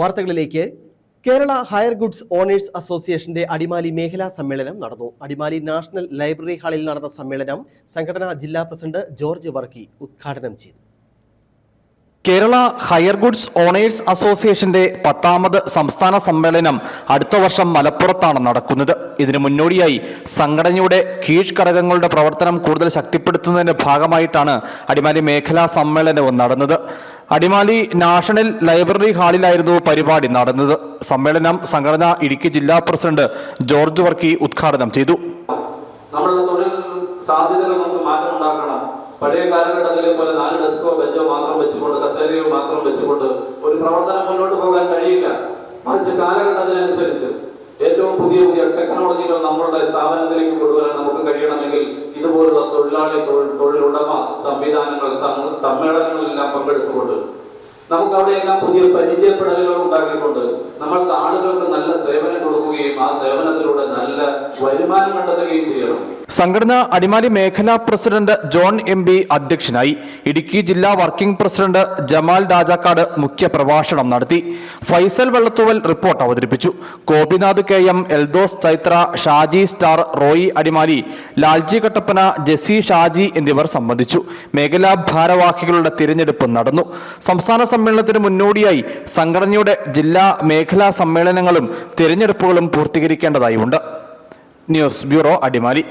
വാർത്തകളിലേക്ക്. Kerala higher goods owners അസോസിയേഷന്റെ അടിമാലി മേഖലാ സമ്മേളനം നടന്നു. അടിമാലി നാഷണൽ ലൈബ്രറി ഹാളിൽ നടന്ന സമ്മേളനം സംഘടനാ ജില്ലാ പ്രസിഡന്റ് ജോർജ് വർക്കി ഉദ്ഘാടനം ചെയ്തു. കേരള ഹയർ ഗുഡ്സ് ഓണേഴ്സ് അസോസിയേഷന്റെ പത്താമത് സംസ്ഥാന സമ്മേളനം അടുത്ത വർഷം മലപ്പുറത്താണ് നടക്കുന്നത്. ഇതിനു മുന്നോടിയായി സംഘടനയുടെ കീഴ്ഘടകങ്ങളുടെ പ്രവർത്തനം കൂടുതൽ ശക്തിപ്പെടുത്തുന്നതിന്റെ ഭാഗമായിട്ടാണ് അടിമാലി മേഖലാ സമ്മേളനവും നടന്നത്. അടിമാലി നാഷണൽ ലൈബ്രറി ഹാളിലായിരുന്നു പരിപാടി നടന്നത്. സമ്മേളനം സംഘടന ഇടുക്കി ജില്ലാ പ്രസിഡന്റ് ജോർജ് വർക്കി ഉദ്ഘാടനം ചെയ്തു. നമ്മളുടെ തൊഴിൽ സാധ്യതകൾ നമുക്ക് പഴയ കാലഘട്ടത്തിലെ പോലെ നാല് ഡെസ്കോ ബെഞ്ചോ മാത്രം വെച്ചുകൊണ്ട് കസേരയോ മാത്രം വെച്ചുകൊണ്ട് ഒരു പ്രവർത്തനം മുന്നോട്ട് പോകാൻ കഴിയില്ല. മറിച്ച് കാലഘട്ടത്തിനനുസരിച്ച് ഏറ്റവും പുതിയ പുതിയ ടെക്നോളജികൾ നമ്മളുടെ സ്ഥാപനത്തിലേക്ക് സംവിധാനങ്ങൾ സമ്മേളനങ്ങളെല്ലാം പങ്കെടുത്തുകൊണ്ട് നമുക്ക് അവിടെയെല്ലാം പുതിയ പരിചയപ്പെടലുകൾ ഉണ്ടാക്കിക്കൊണ്ട് നമ്മൾക്ക് ആളുകൾക്ക് നല്ല സേവനം കൊടുക്കുകയും ആ സേവനത്തിലൂടെ നല്ല വരുമാനം കണ്ടെത്തുകയും ചെയ്യണം. സംഘടന അടിമാലി മേഖലാ പ്രസിഡന്റ് ജോൺ എം ബി അധ്യക്ഷനായി ഇടുക്കി ജില്ലാ വർക്കിംഗ് പ്രസിഡന്റ് ജമാൽ രാജാക്കാട് മുഖ്യപ്രഭാഷണം നടത്തി. ഫൈസൽ വെള്ളത്തുവൽ റിപ്പോർട്ട് അവതരിപ്പിച്ചു. Gopinath K M Eldhose Chaithra Shaji star Roy Adimali Lalji Kattappana Jessy Shaji എന്നിവർ സംബന്ധിച്ചു. മേഖലാ ഭാരവാഹികളുടെ തിരഞ്ഞെടുപ്പ് നടന്നു. സംസ്ഥാന സമ്മേളനത്തിന് മുന്നോടിയായി സംഘടനയുടെ ജില്ലാ മേഖലാ സമ്മേളനങ്ങളും തിരഞ്ഞെടുപ്പുകളും പൂർത്തീകരിക്കേണ്ടതായുണ്ട്. News bureau Adimali.